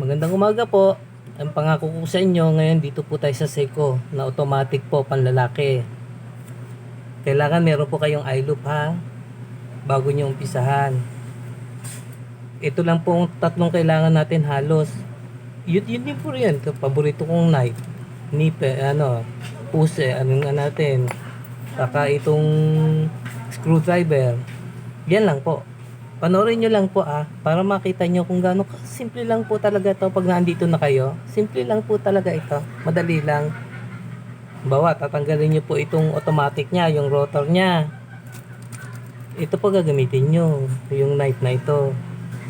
Magandang umaga po. Ang pangako ko sa inyo, ngayon dito po tayo sa Seiko na automatic po panlalaki. Kailangan meron po kayong eye ha, bago nyo umpisahan. Ito lang po ang tatlong kailangan natin halos. Yun, yun din po yan. Paborito kong knife. Nipe, ano, puse, ano nga natin. Saka itong screwdriver. Yan lang po. Panoorin nyo lang po ah, para makita nyo kung gaano simple lang po talaga to pag nandito na kayo. Simple lang po talaga ito. Madali lang. Bawa, tatanggalin nyo po itong automatic nya, yung rotor nya. Ito po gagamitin nyo, yung knife na ito.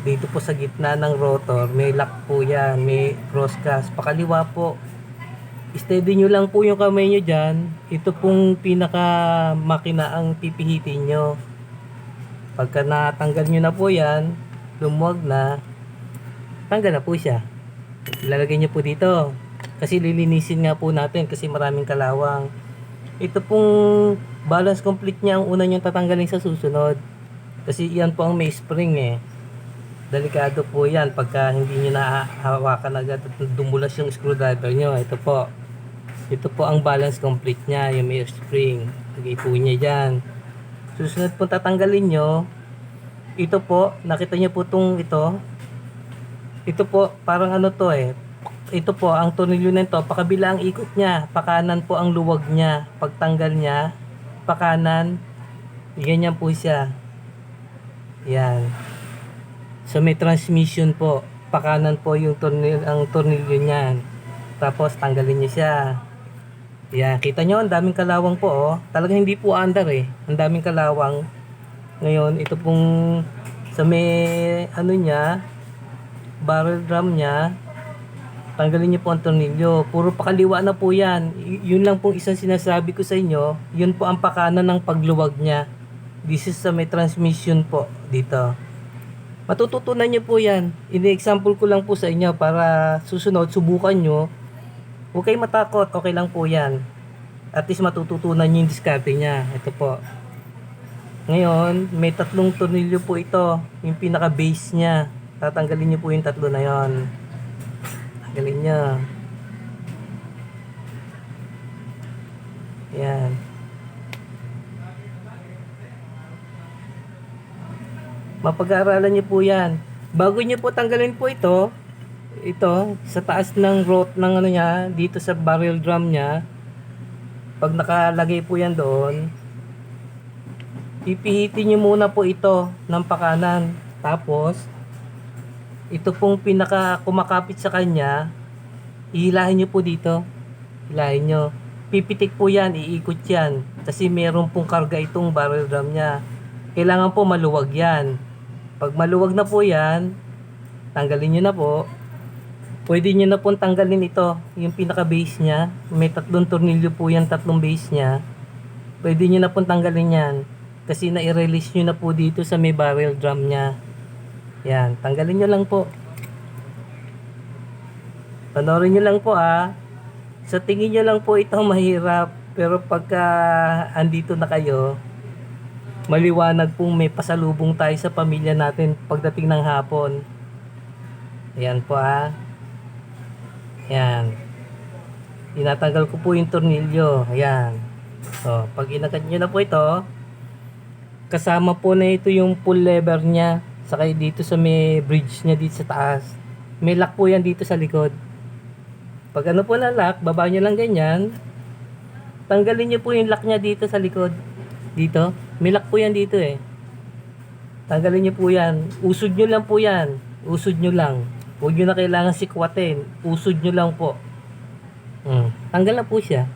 Dito po sa gitna ng rotor, may lock po yan, may crosscast. Pakaliwa po. Steady nyo lang po yung kamay nyo dyan. Ito pong pinaka makina ang pipihitin nyo. Pagka natanggal nyo na po yan, lumuwag na, tanggal na po siya. Ilalagay nyo po dito. Kasi lilinisin nga po natin kasi maraming kalawang. Ito pong balance complete niya ang una nyo tatanggalin sa susunod. Kasi yan po ang may spring eh. Delikado po yan pagka hindi nyo nahawakan agad at dumulas yung screwdriver nyo. Ito po. Ito po ang balance complete niya, yung may spring. Lagay po niya dyan. Susunod po tatanggalin nyo, ito po, nakita nyo po itong ito. Ito po, parang ano to eh. Ito po, ang tornilyo na ito, pakabila ang ikot niya. Pakanan po ang luwag niya. Pagtanggal niya, pakanan, ganyan po siya. Yan. So may transmission po. Pakanan po yung tornilyo, ang tornilyo niyan. Tapos tanggalin niyo siya. Yan, kita nyo, ang daming kalawang po, oh. Talagang hindi po under, eh. Ang daming kalawang. Ngayon, ito pong sa may, ano niya, barrel drum niya, tanggalin niyo po ang tornilyo. Puro pakaliwa na po yan. Y- yun lang pong isang sinasabi ko sa inyo. Yun po ang pakanan ng pagluwag niya. This is sa may transmission po dito. Matututunan niyo po yan. Ini-example ko lang po sa inyo para susunod, subukan nyo. Huwag kayong matakot, okay lang po yan. At least matututunan nyo yung diskarte niya. Ito po. Ngayon, may tatlong tornilyo po ito. Yung pinaka-base niya. Tatanggalin niyo po yung tatlo na yon. Tanggalin niyo. Yan. Mapag-aaralan niyo po yan. Bago niyo po tanggalin po ito, ito, sa taas ng rot ng ano niya, dito sa barrel drum niya, pag nakalagay po yan doon, pipihitin niyo muna po ito ng pakanan. Tapos, ito pong pinaka kumakapit sa kanya, ihilahin niyo po dito. Hilahin niyo. Pipitik po yan, iikot yan. Kasi meron pong karga itong barrel drum niya. Kailangan po maluwag yan. Pag maluwag na po yan, tanggalin niyo na po. Pwede nyo na pong tanggalin ito, yung pinaka-base niya. May tatlong tornilyo po yan, tatlong base niya. Pwede nyo na pong tanggalin yan. Kasi na-release nyo na po dito sa may barrel drum niya. Yan, tanggalin nyo lang po. Panoorin nyo lang po ah. Sa tingin nyo lang po ito mahirap. Pero pagka andito na kayo, maliwanag pong may pasalubong tayo sa pamilya natin pagdating ng hapon. Ayan po ah. Ayan. Tinatanggal ko po yung tornilyo. Ayan. So, pag inagat nyo na po ito, kasama po na ito yung pull lever niya. Saka dito sa may bridge niya dito sa taas. May lock po yan dito sa likod. Pag ano po na lock, baba nyo lang ganyan. Tanggalin nyo po yung lock niya dito sa likod. Dito. May lock po yan dito eh. Tanggalin nyo po yan. Usod nyo lang po yan. Usod nyo lang. Huwag nyo na kailangan sikwatin. Usod nyo lang po. Hmm. Tanggal na po siya.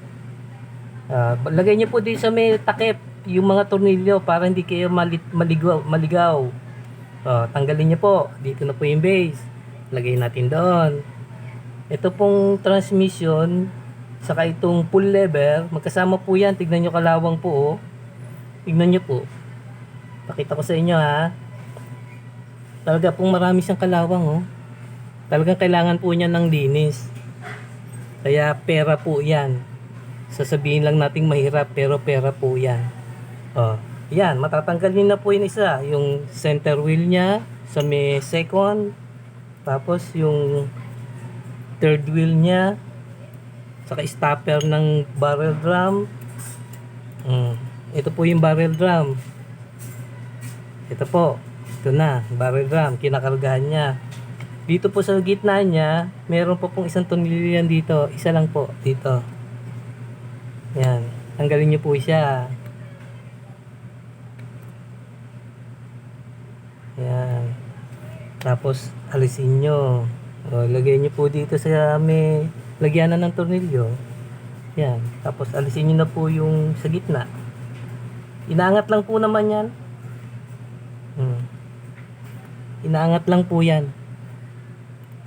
Ah, lagay nyo po din sa may takip yung mga tornilyo para hindi kayo malit, maligaw. maligaw. Oh, tanggalin nyo po. Dito na po yung base. Lagay natin doon. Ito pong transmission saka itong pull lever, magkasama po yan. Tignan nyo kalawang po oh. Tignan nyo po. Pakita ko sa inyo ha. Talaga pong marami siyang kalawang oh. Talagang kailangan po niya ng linis. Kaya pera po yan. Sasabihin lang nating mahirap pero pera po yan. Oh, yan, matatanggal niyo na po yung isa. Yung center wheel niya sa may second, Tapos yung third wheel niya, saka stopper ng barrel drum. Mm. Ito po yung barrel drum. Ito po. Ito na, barrel drum. Kinakargahan niya. Dito po sa gitna niya, meron po pong isang tornilyo yan dito. Isa lang po, dito. Yan. Tanggalin niyo po siya. Yan. Tapos, alisin nyo. O, lagay nyo po dito sa may lagyanan ng tornilyo. Yan. Tapos, alisin nyo na po yung sa gitna. Inaangat lang po naman yan. Hmm. Inaangat lang po yan.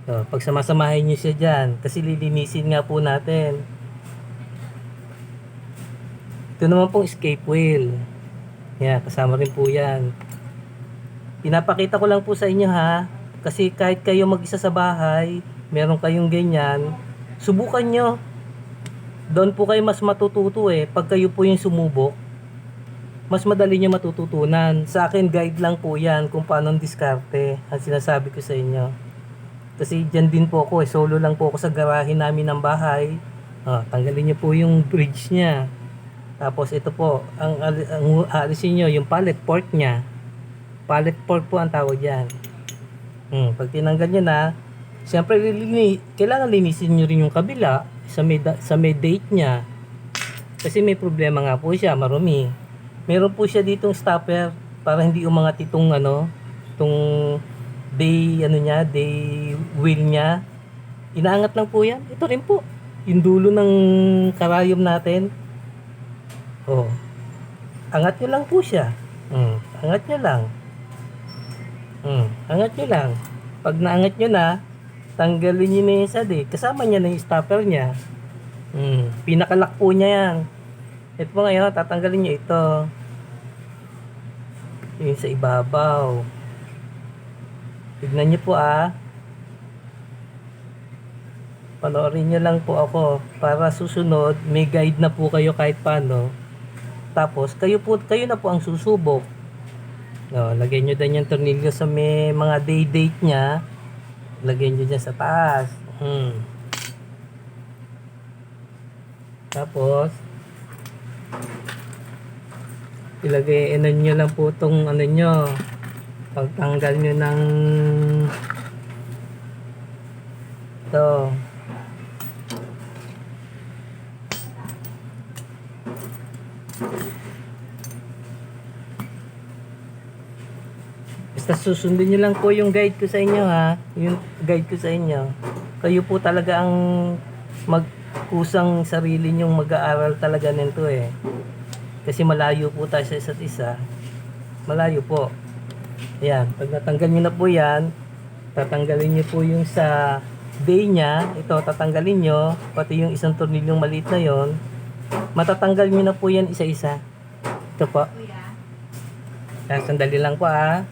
So, pag samasamahin nyo siya dyan, kasi lilinisin nga po natin. Ito naman pong escape wheel. Yan, kasama rin po yan. Pinapakita ko lang po sa inyo ha. Kasi kahit kayo mag-isa sa bahay, meron kayong ganyan, subukan nyo. Doon po kayo mas matututo eh. Pag kayo po yung sumubok, mas madali nyo matututunan. Sa akin, guide lang po yan kung paano diskarte. Ang sinasabi ko sa inyo. Kasi dyan din po ako eh. Solo lang po ako sa garahe namin ng bahay. Ah, tanggalin nyo po yung bridge niya. Tapos ito po, ang, ang aalisin nyo, yung pallet port niya. Pallet port po ang tawag yan. Hmm, pag tinanggal nyo na, siyempre lilini, kailangan linisin nyo rin yung kabila sa may, sa may date niya. Kasi may problema nga po siya, marumi. Meron po siya ditong stopper para hindi umangat itong ano, itong day, ano niya, day wheel niya. Inaangat lang po yan. Ito rin po. Yung dulo ng karayom natin. Oh. Angat nyo lang po siya. Hmm. Angat nyo lang. Hmm. Angat nyo lang. Pag naangat nyo na, tanggalin nyo na yung sad eh. Kasama niya na yung stopper niya. Hmm. Pinakalak po niya yan. Ito po ngayon, tatanggalin nyo ito. Yung sa ibabaw. Tignan nyo po ah. Panoorin nyo lang po ako para susunod may guide na po kayo kahit paano. Tapos kayo po kayo na po ang susubok. No, lagyan nyo din yung tornilyo sa may mga day date niya. Lagyan nyo dyan sa taas. Hmm. Tapos ilagay ano nyo lang po tong ano nyo pagtanggal nyo ng ito Basta susundin nyo lang po yung guide ko sa inyo ha. Yung guide ko sa inyo. Kayo po talaga ang magkusang sarili nyong mag-aaral talaga nito eh. Kasi malayo po tayo sa isa't isa. Malayo po. Ayan. Pag natanggal nyo na po yan, tatanggalin nyo po yung sa day niya. Ito, tatanggalin nyo. Pati yung isang tornilyong maliit na yon Matatanggal nyo na po yan isa-isa. Ito po. Ayan, sandali lang po ah.